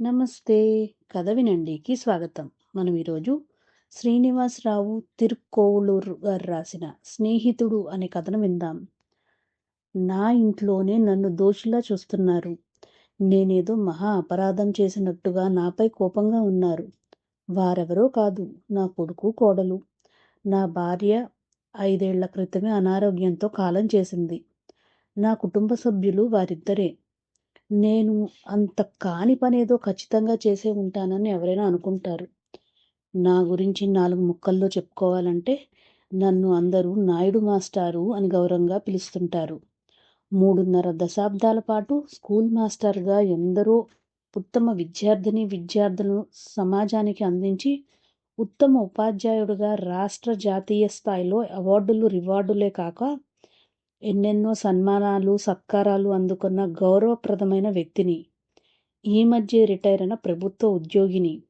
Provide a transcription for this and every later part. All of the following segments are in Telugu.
నమస్తే. కథ వినండికి స్వాగతం. మనం ఈరోజు శ్రీనివాసరావు తిరుక్కోవలూరు గారు రాసిన స్నేహితుడు అనే కథను విందాం. నా ఇంట్లోనే నన్ను దోషిలా చూస్తున్నారు. నేనేదో మహా అపరాధం చేసినట్టుగా నాపై కోపంగా ఉన్నారు. వారెవరో కాదు నా కొడుకు కోడలు. నా భార్య ఐదేళ్ళ క్రితమే అనారోగ్యంతో కాలం చేసింది. నా కుటుంబ సభ్యులు వారిద్దరే. నేను అంత కాని పనేదో ఖచ్చితంగా చేసే ఉంటానని ఎవరైనా అనుకుంటారు. నా గురించి నాలుగు ముక్కల్లో చెప్పుకోవాలంటే నన్ను అందరూ నాయుడు మాస్టారు అని గౌరవంగా పిలుస్తుంటారు. మూడున్నర దశాబ్దాల పాటు స్కూల్ మాస్టర్గా ఎందరో ఉత్తమ విద్యార్థిని విద్యార్థులను సమాజానికి అందించి ఉత్తమ ఉపాధ్యాయుడిగా రాష్ట్ర జాతీయ స్థాయిలో అవార్డులు రివార్డులే కాక ఎన్నెన్నో సన్మానాలు సత్కారాలు అందుకున్న గౌరవప్రదమైన వ్యక్తిని. ఈ మధ్య రిటైర్ అయిన ప్రభుత్వ ఉద్యోగిని.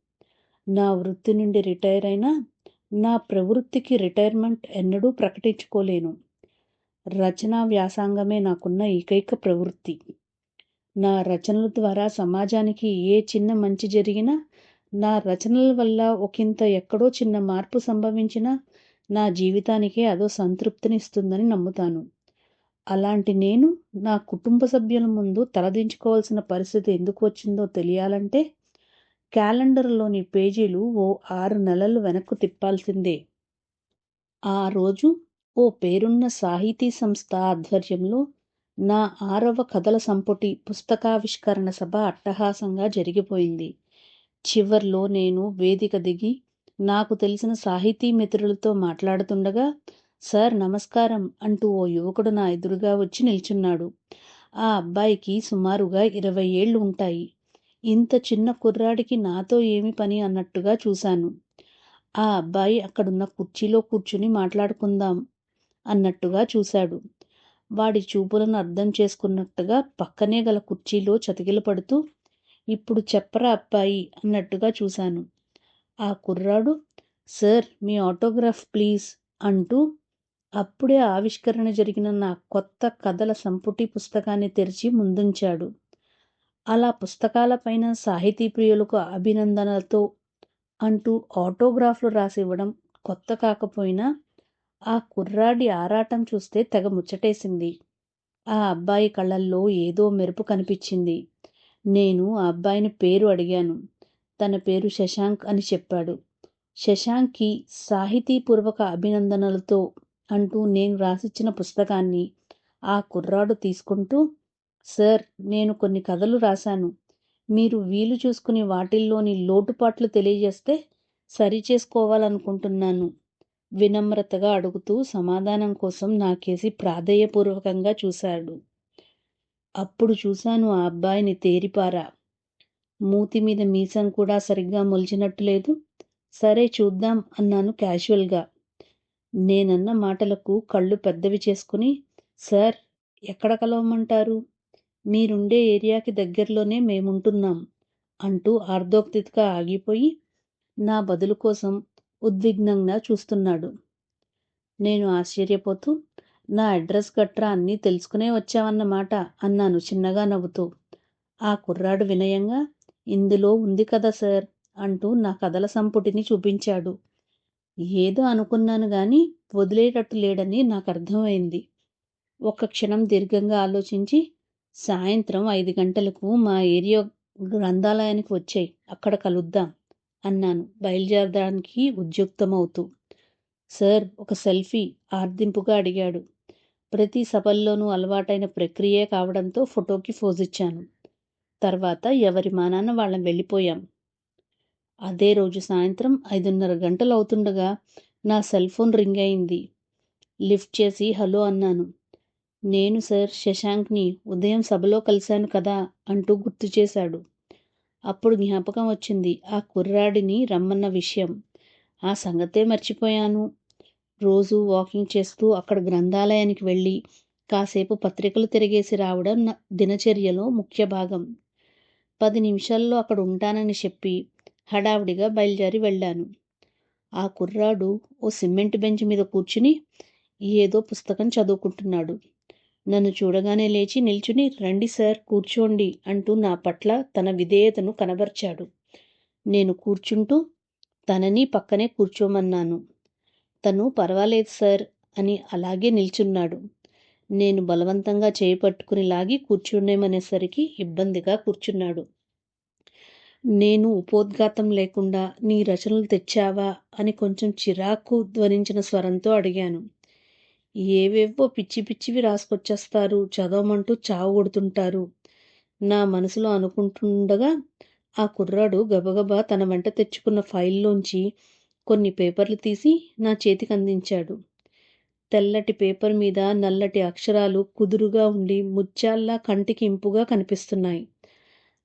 నా వృత్తి నుండి రిటైర్ అయినా నా ప్రవృత్తికి రిటైర్మెంట్ ఎన్నడూ ప్రకటించుకోలేను. రచనా వ్యాసంగమే నాకున్న ఏకైక ప్రవృత్తి. నా రచనల ద్వారా సమాజానికి ఏ చిన్న మంచి జరిగినా నా రచనల వల్ల ఒకంత ఎక్కడో చిన్న మార్పు సంభవించినా నా జీవితానికే అదో సంతృప్తినిస్తుందని నమ్ముతాను. అలాంటి నేను నా కుటుంబ సభ్యుల ముందు తలదించుకోవాల్సిన పరిస్థితి ఎందుకు వచ్చిందో తెలియాలంటే క్యాలెండర్లోని పేజీలు ఓ ఆరు నెలలు వెనక్కు తిప్పాల్సిందే. ఆ రోజు ఓ పేరున్న సాహితీ సంస్థ ఆధ్వర్యంలో నా ఆరవ కథల సంపుటి పుస్తకావిష్కరణ సభ అట్టహాసంగా జరిగిపోయింది. చివర్లో నేను వేదిక దిగి నాకు తెలిసిన సాహితీ మిత్రులతో మాట్లాడుతుండగా సార్ నమస్కారం అంటూ ఓ యువకుడు నా ఎదురుగా వచ్చి నిల్చున్నాడు. ఆ అబ్బాయికి సుమారుగా ఇరవై ఏళ్ళు ఉంటాయి. ఇంత చిన్న కుర్రాడికి నాతో ఏమి పని అన్నట్టుగా చూశాను. ఆ అబ్బాయి అక్కడున్న కుర్చీలో కూర్చుని మాట్లాడుకుందాం అన్నట్టుగా చూశాడు. వాడి చూపులను అర్థం చేసుకున్నట్టుగా పక్కనే గల కుర్చీలో చతికిల పడుతూ ఇప్పుడు చెప్పరా అబ్బాయి అన్నట్టుగా చూశాను. ఆ కుర్రాడు సార్ మీ ఆటోగ్రాఫ్ ప్లీజ్ అంటూ అప్పుడే ఆవిష్కరణ జరిగిన నా కొత్త కథల సంపుటి పుస్తకాన్ని తెరిచి ముందుంచాడు. అలా పుస్తకాలపైన సాహితీ ప్రియులకు అభినందనలతో అంటూ ఆటోగ్రాఫ్లు రాసివ్వడం కొత్త కాకపోయినా ఆ కుర్రాడి ఆరాటం చూస్తే తెగ ముచ్చటేసింది. ఆ అబ్బాయి కళ్ళల్లో ఏదో మెరుపు కనిపించింది. నేను ఆ అబ్బాయిని పేరు అడిగాను. తన పేరు శశాంక్ అని చెప్పాడు. శశాంక్కి సాహితీపూర్వక అభినందనలతో అంటూ నేను రాసిచ్చిన పుస్తకాన్ని ఆ కుర్రాడు తీసుకుంటూ సార్ నేను కొన్ని కథలు రాశాను. మీరు వీలు చూసుకుని వాటిల్లోని లోటుపాట్లు తెలియజేస్తే సరి చేసుకోవాలనుకుంటున్నాను. వినమ్రతగా అడుగుతూ సమాధానం కోసం నాకేసి ప్రాధేయపూర్వకంగా చూశాడు. అప్పుడు చూశాను ఆ అబ్బాయిని తేరిపారా. మూతి మీద మీసం కూడా సరిగ్గా మొలిచినట్టు లేదు. సరే చూద్దాం అన్నాను క్యాజువల్గా. నేనన్న మాటలకు కళ్ళు పెద్దవి చేసుకుని సార్ ఎక్కడ కలవమంటారు? మీరుండే ఏరియాకి దగ్గరలోనే మేముంటున్నాం అంటూ ఆర్ధోక్తిగా ఆగిపోయి నా బదులు కోసం ఉద్విగ్నంగా చూస్తున్నాడు. నేను ఆశ్చర్యపోతూ నా అడ్రస్ గట్రా అన్నీ తెలుసుకునే వచ్చావన్నమాట అన్నాను చిన్నగా నవ్వుతూ. ఆ కుర్రాడు వినయంగా ఇందులో ఉంది కదా సార్ అంటూ నా కథల సంపుటిని చూపించాడు. ఏదో అనుకున్నాను గాని వదిలేటట్టు లేడని నాకు అర్థమైంది ఒక్క క్షణం దీర్ఘంగా ఆలోచించి సాయంత్రం ఐదు గంటలకు మా ఏరియా గ్రంథాలయానికి వచ్చాయి. అక్కడ కలుద్దాం అన్నాను. బయలుదేరడానికి ఉద్యుక్తమవుతూ. సార్ ఒక సెల్ఫీ ఆర్దింపుగా అడిగాడు. ప్రతి సభల్లోనూ అలవాటైన ప్రక్రియే కావడంతో ఫోటోకి ఫోజిచ్చాను తర్వాత ఎవరి మానాన్న వాళ్ళం వెళ్ళిపోయాం. అదే రోజు సాయంత్రం ఐదున్నర గంటలు అవుతుండగా నా సెల్ ఫోన్ రింగ్ అయింది లిఫ్ట్ చేసి హలో అన్నాను. నేను సార్ శశాంక్ని ఉదయం సభలో కలిశాను కదా అంటూ గుర్తు చేశాడు. అప్పుడు జ్ఞాపకం వచ్చింది ఆ కుర్రాడిని రమ్మన్న విషయం. ఆ సంగతే మర్చిపోయాను. రోజు వాకింగ్ చేస్తూ అక్కడ గ్రంథాలయానికి వెళ్ళి కాసేపు పత్రికలు తిరిగేసి రావడం దినచర్యలో ముఖ్య భాగం. పది నిమిషాల్లో అక్కడ ఉంటానని చెప్పి హడావుడిగా బయలుదేరి వెళ్ళాను. ఆ కుర్రాడు ఓ సిమెంట్ బెంచ్ మీద కూర్చుని ఏదో పుస్తకం చదువుకుంటున్నాడు. నన్ను చూడగానే లేచి నిల్చుని రండి సార్ కూర్చోండి అంటూ నా పట్ల తన విధేయతను కనబర్చాడు. నేను కూర్చుంటూ తనని పక్కనే కూర్చోమన్నాను. తను పర్వాలేదు సార్ అని అలాగే నిల్చున్నాడు. నేను బలవంతంగా చేపట్టుకుని లాగి కూర్చుండేమనేసరికి ఇబ్బందిగా కూర్చున్నాడు. నేను ఉపోద్ఘాతం లేకుండా నీ రచనలు తెచ్చావా అని కొంచెం చిరాకు ధ్వనించిన స్వరంతో అడిగాను. ఏవేవో పిచ్చి పిచ్చివి రాసుకొచ్చేస్తారు చదవమంటూ చావు కొడుతుంటారు. నా మనసులో అనుకుంటుండగా ఆ కుర్రాడు గబగబా తన వెంట తెచ్చుకున్న ఫైల్లోంచి కొన్ని పేపర్లు తీసి నా చేతికి అందించాడు. తెల్లటి పేపర్ మీద నల్లటి అక్షరాలు కుదురుగా ఉండి ముత్యాల్లా కంటికి ఇంపుగా కనిపిస్తున్నాయి.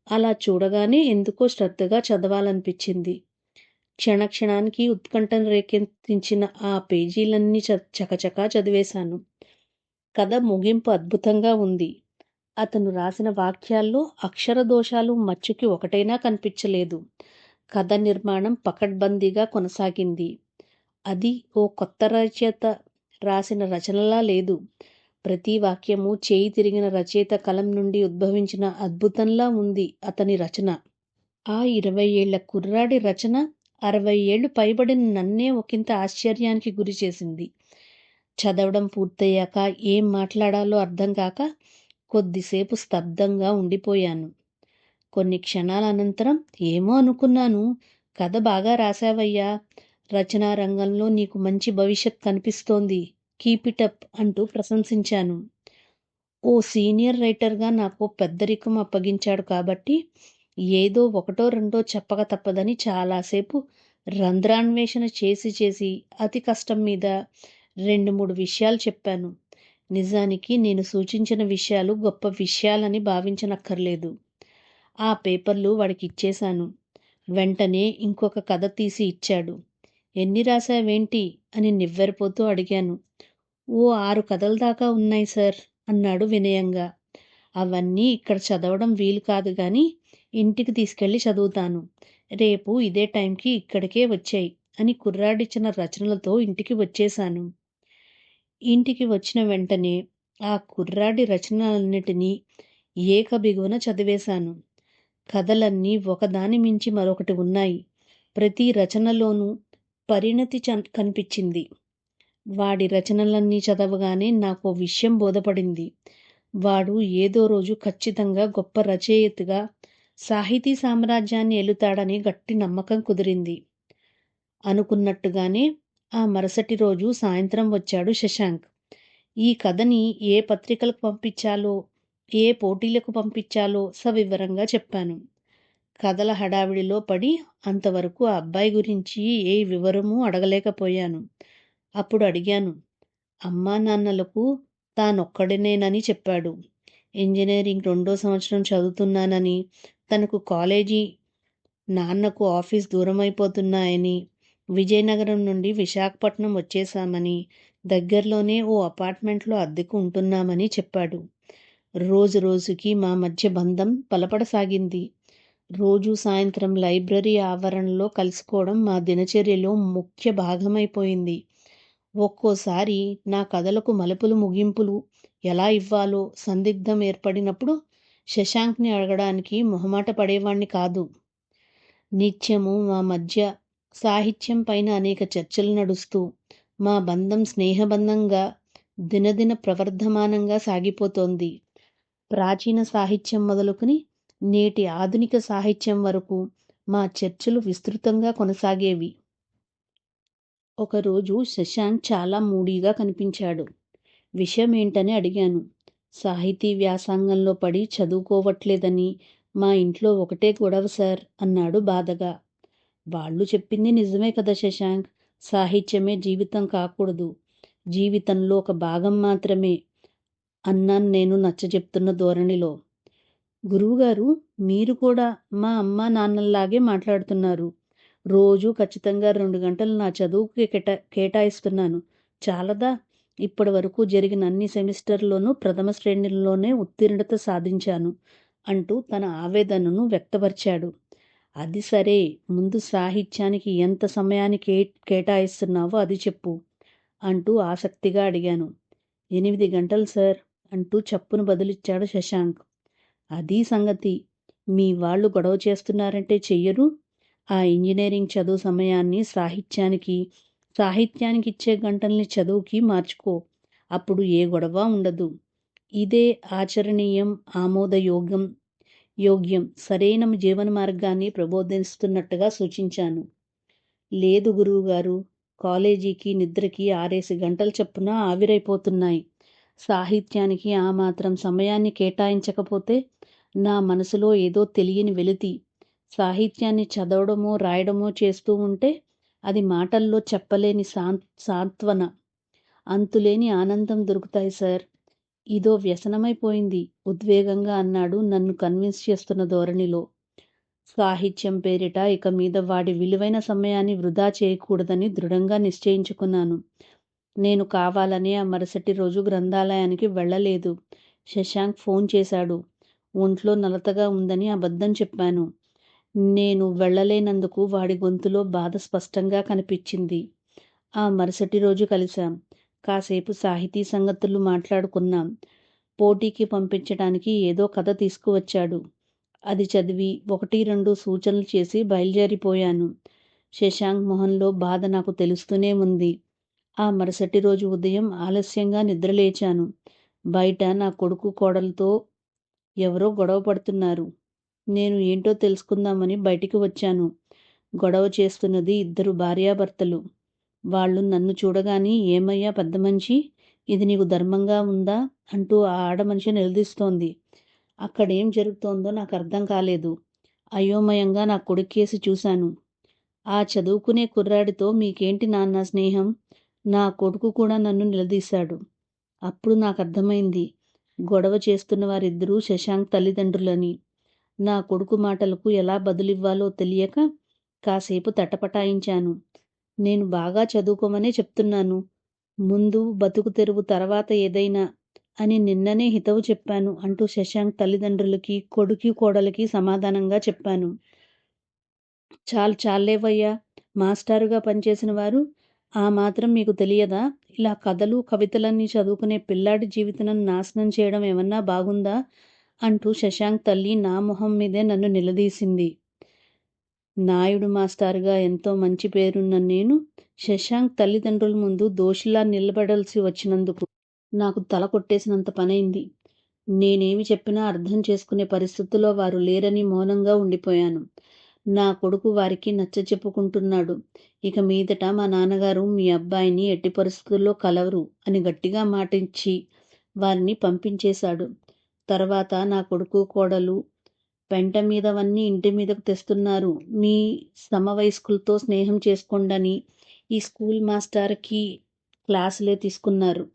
అలా చూడగానే ఎందుకో శ్రద్ధగా చదవాలనిపించింది. క్షణక్షణానికి ఉత్కంఠను రేకెత్తించిన ఆ పేజీలన్నీ చ చకచకా చదివేశాను. కథ ముగింపు అద్భుతంగా ఉంది. అతను రాసిన వాక్యాల్లో అక్షర దోషాలు మచ్చుకి ఒకటైనా కనిపించలేదు. కథ నిర్మాణం పకడ్బందీగా కొనసాగింది. అది ఓ కొత్త రచయిత రాసిన రచనలా లేదు. ప్రతి వాక్యము చేయి తిరిగిన రచయిత కలం నుండి ఉద్భవించిన అద్భుతంలా ఉంది అతని రచన. ఆ ఇరవై ఏళ్ళ కుర్రాడి రచన అరవై ఏళ్ళు పైబడిన నన్నే ఒకంత ఆశ్చర్యానికి గురి చేసింది. చదవడం పూర్తయ్యాక ఏం మాట్లాడాలో అర్థం కాక కొద్దిసేపు స్తబ్దంగా ఉండిపోయాను. కొన్ని క్షణాల అనంతరం ఏమో అనుకున్నాను. కథ బాగా రాశావయ్యా. రచనా రంగంలో నీకు మంచి భవిష్యత్ కనిపిస్తోంది. కీప్ ఇట్అప్ అంటూ ప్రశంసించాను. ఓ సీనియర్ రైటర్గా నాకు పెద్దరికం అప్పగించాడు కాబట్టి ఏదో ఒకటో రెండో చెప్పక తప్పదని చాలాసేపు రంధ్రాన్వేషణ చేసి చేసి అతి కష్టం మీద రెండు మూడు విషయాలు చెప్పాను. నిజానికి నేను సూచించిన విషయాలు గొప్ప విషయాలని భావించనక్కర్లేదు. ఆ పేపర్లు వాడికి ఇచ్చేశాను. వెంటనే ఇంకొక కథ తీసి ఇచ్చాడు. ఎన్ని రాశావేంటి అని నివ్వెరపోతూ అడిగాను. ఓ ఆరు కథల దాకా ఉన్నాయి సార్ అన్నాడు వినయంగా. అవన్నీ ఇక్కడ చదవడం వీలు కాదు కానీ ఇంటికి తీసుకెళ్ళి చదువుతాను. రేపు ఇదే టైంకి ఇక్కడికే వచ్చాయి అని కుర్రాడిచ్చిన రచనలతో ఇంటికి వచ్చేశాను. ఇంటికి వచ్చిన వెంటనే ఆ కుర్రాడి రచనలన్నిటినీ ఏక బిగువన చదివేశాను. కథలన్నీ ఒకదాని మించి మరొకటి ఉన్నాయి. ప్రతి రచనలోనూ పరిణతి చ కనిపించింది. వాడి రచనలన్నీ చదవగానే నాకు విషయం బోధపడింది. వాడు ఏదో రోజు ఖచ్చితంగా గొప్ప రచయితగా సాహితీ సామ్రాజ్యాన్ని ఎలుతాడని గట్టి నమ్మకం కుదిరింది. అనుకున్నట్టుగానే ఆ మరుసటి రోజు సాయంత్రం వచ్చాడు శశాంక్. ఈ కథని ఏ పత్రికలకు పంపించాలో ఏ పోటీలకు పంపించాలో సవివరంగా చెప్పాను. కథల హడావిడిలో పడి అంతవరకు ఆ అబ్బాయి గురించి ఏ వివరము అడగలేకపోయాను. అప్పుడు అడిగాను. అమ్మా నాన్నలకు తానొక్కడినేనని చెప్పాడు. ఇంజనీరింగ్ రెండో సంవత్సరం చదువుతున్నానని తనకు కాలేజీ నాన్నకు ఆఫీస్ దూరమైపోతున్నాయని విజయనగరం నుండి విశాఖపట్నం వచ్చేశామని దగ్గరలోనే ఓ అపార్ట్మెంట్లో అద్దెకు ఉంటున్నామని చెప్పాడు. రోజు రోజుకి మా మధ్య బంధం బలపడసాగింది. రోజు సాయంత్రం లైబ్రరీ ఆవరణలో కలుసుకోవడం మా దినచర్యలో ముఖ్య భాగమైపోయింది. ఒక్కోసారి నా కథలకు మలుపులు ముగింపులు ఎలా ఇవ్వాలో సందిగ్ధం ఏర్పడినప్పుడు శశాంక్ని అడగడానికి మొహమాట పడేవాణ్ణి కాదు. నిత్యము మా మధ్య సాహిత్యం పైన అనేక చర్చలు నడుస్తూ మా బంధం స్నేహబంధంగా దినదిన ప్రవర్ధమానంగా సాగిపోతోంది. ప్రాచీన సాహిత్యం మొదలుకుని నేటి ఆధునిక సాహిత్యం వరకు మా చర్చలు విస్తృతంగా కొనసాగేవి. ఒకరోజు శశాంక్ చాలా మూడీగా కనిపించాడు. విషయం ఏంటని అడిగాను. సాహితీ వ్యాసంగంలో పడి చదువుకోవట్లేదని మా ఇంట్లో ఒకటే గొడవ సార్ అన్నాడు బాధగా. వాళ్ళు చెప్పింది నిజమే కదా శశాంక్. సాహిత్యమే జీవితం కాకూడదు. జీవితంలో ఒక భాగం మాత్రమే అన్నాను నేను నచ్చజెప్తున్న ధోరణిలో. గురువుగారు మీరు కూడా మా అమ్మ నాన్నల్లాగే మాట్లాడుతున్నారు. రోజు ఖచ్చితంగా రెండు గంటలు నా చదువుకి కేటా కేటాయిస్తున్నాను. చాలదా? ఇప్పటి వరకు జరిగిన అన్ని సెమిస్టర్లోనూ ప్రథమ శ్రేణిలోనే ఉత్తీర్ణత సాధించాను అంటూ తన ఆవేదనను వ్యక్తపరిచాడు. అది సరే ముందు సాహిత్యానికి ఎంత సమయాన్ని కే కేటాయిస్తున్నావో అది చెప్పు అంటూ ఆసక్తిగా అడిగాను. ఎనిమిది గంటలు సార్ అంటూ చప్పును బదులిచ్చాడు శశాంక్. అది సంగతి. మీ వాళ్ళు గొడవ చేస్తున్నారంటే చెయ్యరు? ఆ ఇంజనీరింగ్ చదువు సమయాన్ని సాహిత్యానికి సాహిత్యానికి ఇచ్చే గంటల్ని చదువుకి మార్చుకో. అప్పుడు ఏ గొడవ ఉండదు. ఇదే ఆచరణీయం ఆమోదయోగ్యం యోగ్యం. సరైన జీవన మార్గాన్ని ప్రబోధిస్తున్నట్టుగా సూచించాను. లేదు గురువుగారు కాలేజీకి నిద్రకి ఆరేసి గంటల చొప్పున ఆవిరైపోతున్నాయి. సాహిత్యానికి ఆ మాత్రం సమయాన్ని కేటాయించకపోతే నా మనసులో ఏదో తెలియని వెలితి. సాహిత్యాన్ని చదవడమో రాయడమో చేస్తూ ఉంటే అది మాటల్లో చెప్పలేని సాం సాంత్వన. అంతులేని ఆనందం దొరుకుతాయి సార్. ఇదో వ్యసనమైపోయింది ఉద్వేగంగా అన్నాడు నన్ను కన్విన్స్ చేస్తున్న ధోరణిలో. సాహిత్యం పేరిట ఇక మీద వాడి విలువైన సమయాన్ని వృధా చేయకూడదని దృఢంగా నిశ్చయించుకున్నాను. నేను కావాలనే ఆ మరుసటి రోజు గ్రంథాలయానికి వెళ్ళలేదు. శశాంక్ ఫోన్ చేశాడు. ఒంట్లో నలతగా ఉందని అబద్ధం చెప్పాను. నేను వెళ్ళలేనందుకు వాడి గొంతులో బాధ స్పష్టంగా కనిపించింది. ఆ మరుసటి రోజు కలిశాం. కాసేపు సాహితీ సంగతులు మాట్లాడుకున్నాం. పోటీకి పంపించడానికి ఏదో కథ తీసుకువచ్చాడు. అది చదివి ఒకటి రెండు సూచనలు చేసి బయలుదేరిపోయాను. శశాంక్ మొహంలో బాధ నాకు తెలుస్తూనే ఉంది. ఆ మరుసటి రోజు ఉదయం ఆలస్యంగా నిద్రలేచాను. బయట నా కొడుకు కోడలతో ఎవరో గొడవ పడుతున్నారు. నేను ఏంటో తెలుసుకుందామని బయటికి వచ్చాను. గొడవ చేస్తున్నది ఇద్దరు భార్యాభర్తలు. వాళ్ళు నన్ను చూడగాని ఏమయ్యా పెద్ద మనిషి ఇది నీకు ధర్మంగా ఉందా? అంటూ ఆ ఆడమనిషి నిలదీస్తోంది. అక్కడేం జరుగుతోందో నాకు అర్థం కాలేదు. అయోమయంగా నా కొడుకేసి చూశాను. ఆ చదువుకునే కుర్రాడితో మీకేంటి నాన్న స్నేహం? నా కొడుకు కూడా నన్ను నిలదీశాడు. అప్పుడు నాకు అర్థమైంది. గొడవ చేస్తున్న వారిద్దరూ శశాంక్ తల్లిదండ్రులని. నా కొడుకు మాటలకు ఎలా బదులివ్వాలో తెలియక కాసేపు తటపటాయించాను. నేను బాగా చదువుకోమనే చెప్తున్నాను. ముందు బతుకు తెరువు తర్వాత ఏదైనా అని నిన్ననే హితవు చెప్పాను అంటూ శశాంక్ తల్లిదండ్రులకి కొడుకి కోడలికి సమాధానంగా చెప్పాను. చాలు చాలేవయ్యా మాస్టారుగా పనిచేసిన వారు ఆ మాత్రం మీకు తెలియదా? ఇలా కథలు కవితలన్నీ చదువుకునే పిల్లాడి జీవితం నాశనం చేయడం ఏమన్నా బాగుందా? అంటూ శశాంక్ తల్లి నా మొహం మీదే నన్ను నిలదీసింది. నాయుడు మాస్టారుగా ఎంతో మంచి పేరున్న నేను శశాంక్ తల్లిదండ్రుల ముందు దోషిలా నిలబడాల్సి వచ్చినందుకు నాకు తల కొట్టేసినంత పనైంది. నేనేమి చెప్పినా అర్థం చేసుకునే పరిస్థితుల్లో వారు లేరని మౌనంగా ఉండిపోయాను. నా కొడుకు వారికి నచ్చ చెప్పుకుంటున్నాడు. ఇక మీదట మా నాన్నగారు మీ అబ్బాయిని ఎట్టి పరిస్థితుల్లో కలవరు అని గట్టిగా మాటించి వారిని పంపించేశాడు. తర్వాత నా కొడుకు కోడలు పెంట మీదవన్నీ ఇంటి మీదకు తెస్తున్నారు. మీ సమవయస్కులతో స్నేహం చేసుకోండని ఈ స్కూల్ మాస్టర్కి క్లాసులే తీసుకున్నారు.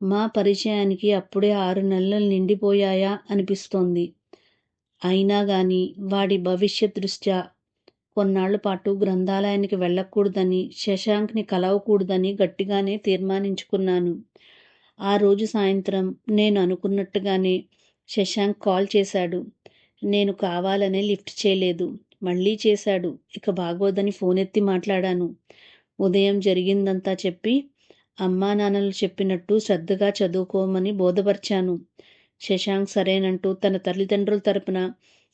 మా పరిచయానికి అప్పుడే ఆరు నెలలు నిండిపోయాయా అనిపిస్తోంది. అయినా కానీ వాడి భవిష్యత్ దృష్ట్యా కొన్నాళ్ళ పాటు గ్రంథాలయానికి వెళ్ళకూడదని శశాంక్ని కలవకూడదని గట్టిగానే తీర్మానించుకున్నాను. ఆ రోజు సాయంత్రం నేను అనుకున్నట్టుగానే శశాంక్ కాల్ చేశాడు. నేను కావాలనే లిఫ్ట్ చేయలేదు. మళ్ళీ చేశాడు. ఇక బాగోదని ఫోన్ ఎత్తి మాట్లాడాను. ఉదయం జరిగిందంతా చెప్పి అమ్మా నాన్నలు చెప్పినట్టు శ్రద్ధగా చదువుకోమని బోధపరిచాను. శశాంక్ సరేనంటూ తన తల్లిదండ్రుల తరపున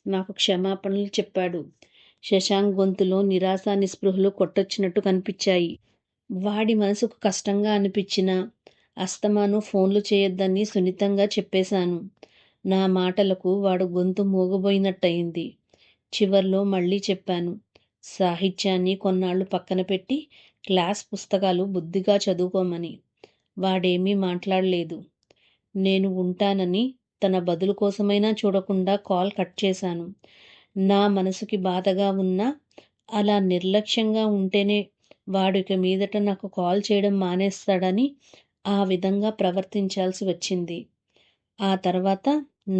నాకు క్షమాపణలు చెప్పాడు. శశాంక్ గొంతులో నిరాశ నిస్పృహలు కొట్టొచ్చినట్టు కనిపించాయి. వాడి మనసుకు కష్టంగా అనిపించిన అస్తమాను ఫోన్లు చేయొద్దని సున్నితంగా చెప్పేశాను. నా మాటలకు వాడు గొంతు మూగబోయినట్టయింది. చివర్లో మళ్ళీ చెప్పాను. సాహిత్యాన్ని కొన్నాళ్ళు పక్కన పెట్టి క్లాస్ పుస్తకాలు బుద్ధిగా చదువుకోమని. వాడేమీ మాట్లాడలేదు. నేను ఉంటానని తన బదులు కోసమైనా చూడకుండా కాల్ కట్ చేశాను. నా మనసుకి బాధగా ఉన్నా అలా నిర్లక్ష్యంగా ఉంటేనే వాడికి మీదట నాకు కాల్ చేయడం మానేస్తాడని ఆ విధంగా ప్రవర్తించాల్సి వచ్చింది. ఆ తర్వాత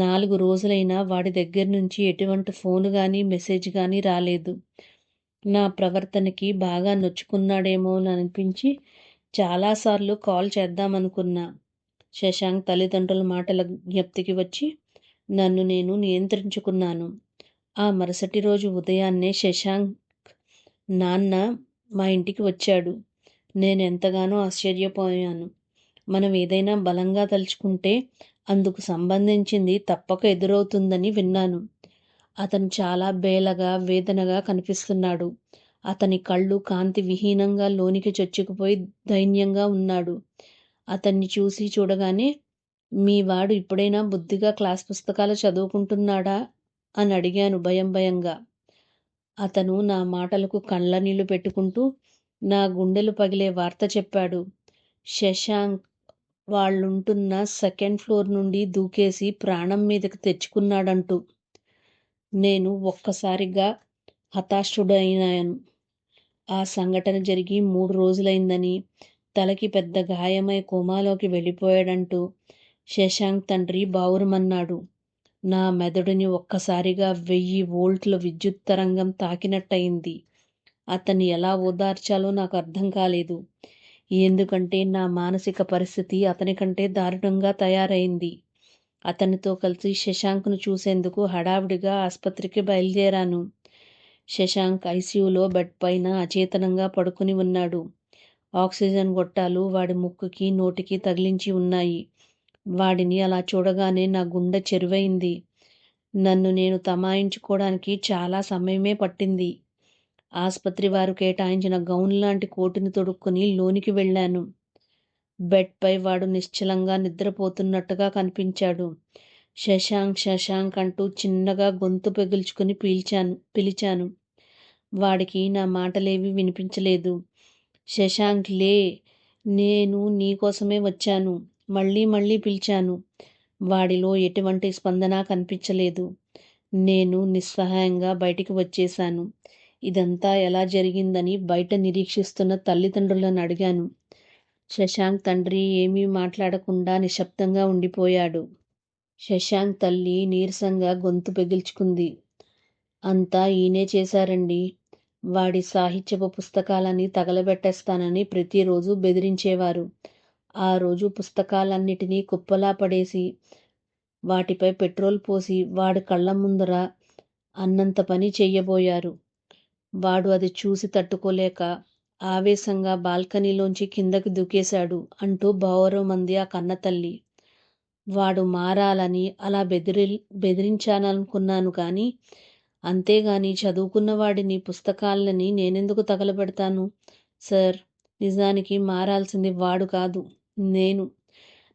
నాలుగు రోజులైనా వాడి దగ్గర నుంచి ఎటువంటి ఫోన్ కానీ మెసేజ్ కానీ రాలేదు. నా ప్రవర్తనకి బాగా నొచ్చుకున్నాడేమో అని అనిపించి చాలాసార్లు కాల్ చేద్దామనుకున్నా. శశాంక్ తల్లిదండ్రుల మాటల జ్ఞప్తికి వచ్చి నన్ను నేను నియంత్రించుకున్నాను. ఆ మరుసటి రోజు ఉదయాన్నే శశాంక్ నాన్న మా ఇంటికి వచ్చాడు. నేను ఎంతగానో ఆశ్చర్యపోయాను. మనం ఏదైనా బలంగా తలుచుకుంటే అందుకు సంబంధించింది తప్పక ఎదురవుతుందని విన్నాను. అతను చాలా బేలగా వేదనగా కనిపిస్తున్నాడు. అతని కళ్ళు కాంతి విహీనంగా లోనికి చొచ్చుకుపోయి దైన్యంగా ఉన్నాడు. అతన్ని చూసి చూడగానే మీ వాడు ఇప్పుడైనా బుద్ధిగా క్లాస్ పుస్తకాలు చదువుకుంటున్నాడా? అని అడిగాను భయం భయంగా. అతను నా మాటలకు కళ్ళ నీళ్ళు పెట్టుకుంటూ నా గుండెలు పగిలే వార్త చెప్పాడు. శశాంక్ వాళ్ళుంటున్న సెకండ్ ఫ్లోర్ నుండి దూకేసి ప్రాణం మీదకి తెచ్చుకున్నాడంటూ నేను ఒక్కసారిగా హతాశుడైనాను. ఆ సంఘటన జరిగి మూడు రోజులైందని తలకి పెద్ద గాయమై కోమాలోకి వెళ్ళిపోయాడంటూ శశాంక్ తండ్రి బావురమన్నాడు. నా మెదడుని ఒక్కసారిగా వెయ్యి వోల్ట్ల విద్యుత్ తరంగం తాకినట్టయింది. అతన్ని ఎలా ఓదార్చాలో నాకు అర్థం కాలేదు. ఎందుకంటే నా మానసిక పరిస్థితి అతని కంటే దారుణంగా తయారైంది. అతనితో కలిసి శశాంక్ను చూసేందుకు హడావిడిగా ఆసుపత్రికి బయలుదేరాను. శశాంక్ ఐసీయూలో బెడ్ పైన అచేతనంగా పడుకుని ఉన్నాడు. ఆక్సిజన్ గొట్టాలు వాడి ముక్కుకి నోటికి తగిలించి ఉన్నాయి. వాడిని అలా చూడగానే నా గుండె చెరువైంది. నన్ను నేను తమాయించుకోవడానికి చాలా సమయమే పట్టింది. ఆసుపత్రి వారు కేటాయించిన గౌన్ లాంటి కోటుని తొడుక్కుని లోనికి వెళ్ళాను. బెడ్పై వాడు నిశ్చలంగా నిద్రపోతున్నట్టుగా కనిపించాడు. శశాంక్ శశాంక్ అంటూ చిన్నగా గొంతు పెగుల్చుకుని పీల్చాను పిలిచాను. వాడికి నా మాటలేవి వినిపించలేదు. శశాంక్ లే నేను నీకోసమే వచ్చాను. మళ్ళీ మళ్ళీ పిలిచాను. వాడిలో ఎటువంటి స్పందన కనిపించలేదు. నేను నిస్సహాయంగా బయటికి వచ్చేశాను. ఇదంతా ఎలా జరిగిందని బయట నిరీక్షిస్తున్న తల్లిదండ్రులను అడిగాను. శశాంక్ తండ్రి ఏమీ మాట్లాడకుండా నిశ్శబ్దంగా ఉండిపోయాడు. శశాంక్ తల్లి నీరసంగా గొంతు పెగిల్చుకుంది. అంతా ఈయనే చేశారండి. వాడి సాహిత్యపు పుస్తకాలని తగలబెట్టేస్తానని ప్రతిరోజు బెదిరించేవారు. ఆ రోజు పుస్తకాలన్నిటినీ కుప్పలా పడేసి వాటిపై పెట్రోల్ పోసి వాడి కళ్ళ ముందర అన్నంత పని చెయ్యబోయారు వాడు అది చూసి తట్టుకోలేక ఆవేశంగా బాల్కనీలోంచి కిందకి దూకేశాడు అంటూ మంది ఆ కన్నతల్లి వాడు మారాలని అలా బెదిరి బెదిరించాలనుకున్నాను కానీ అంతేగాని చదువుకున్న వాడిని పుస్తకాలని నేనెందుకు తగలబెడతాను? సార్ నిజానికి మారాల్సింది వాడు కాదు నేను.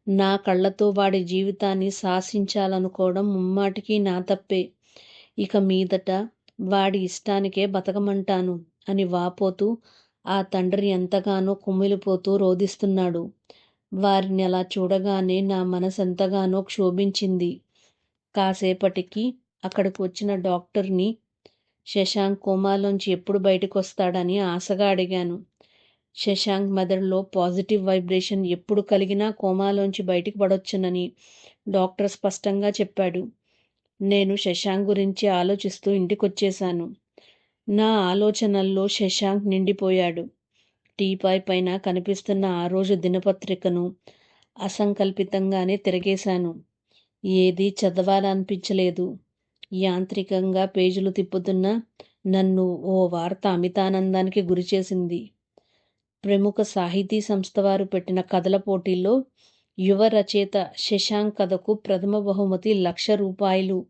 నా కళ్ళతో వాడి జీవితాన్ని శాసించాలనుకోవడం ముమ్మాటికి నా తప్పే. ఇక మీదట వాడి ఇష్టానికే బతకమంటాను అని వాపోతూ ఆ తండ్రి ఎంతగానో కుమిలిపోతూ రోధిస్తున్నాడు. వారిని అలా చూడగానే నా మనసు ఎంతగానో క్షోభించింది. కాసేపటికి అక్కడికి వచ్చిన డాక్టర్ని శశాంక్ కోమాలోంచి ఎప్పుడు బయటకు వస్తాడని ఆశగా అడిగాను. శశాంక్ మెదడులో పాజిటివ్ వైబ్రేషన్ ఎప్పుడు కలిగినా కోమాలోంచి బయటికి పడొచ్చునని డాక్టర్ స్పష్టంగా చెప్పాడు. నేను శశాంక్ గురించి ఆలోచిస్తూ ఇంటికొచ్చేశాను. నా ఆలోచనల్లో శశాంక్ నిండిపోయాడు. టీపాయ్ పైన కనిపిస్తున్న ఆ రోజు దినపత్రికను అసంకల్పితంగానే తిరగేశాను. ఏదీ చదవాలనిపించలేదు. యాంత్రికంగా పేజీలు తిప్పుతున్న నన్ను ఓ వార్త అమితానందానికి గురిచేసింది. ప్రముఖ సాహితీ సంస్థ వారు పెట్టిన కథల పోటీల్లో యువ రచయిత శశాంక్ కథకు ప్రథమ బహుమతి లక్ష రూపాయలు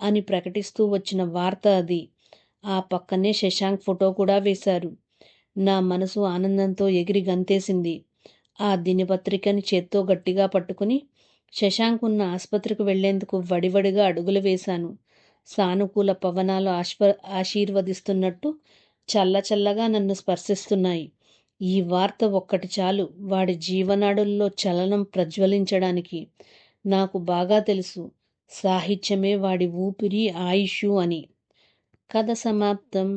అని ప్రకటిస్తూ వచ్చిన వార్త అది. ఆ పక్కనే శశాంక్ ఫోటో కూడా వేశారు. నా మనసు ఆనందంతో ఎగిరి గంతేసింది. ఆ దినపత్రికని చేత్తో గట్టిగా పట్టుకుని శశాంక్ ఉన్న ఆసుపత్రికి వెళ్ళేందుకు వడివడిగా అడుగులు వేశాను. సానుకూల పవనాలు ఆశ్వ ఆశీర్వదిస్తున్నట్టు చల్ల చల్లగా నన్ను స్పర్శిస్తున్నాయి. ఈ వార్త ఒక్కటి చాలు. వాడి జీవనాడుల్లో చలనం ప్రజ్వలించడానికి నాకు బాగా తెలుసు. సాహిత్యమే వాడి ఊపిరి ఆయుషు అని. కథ సమాప్తం.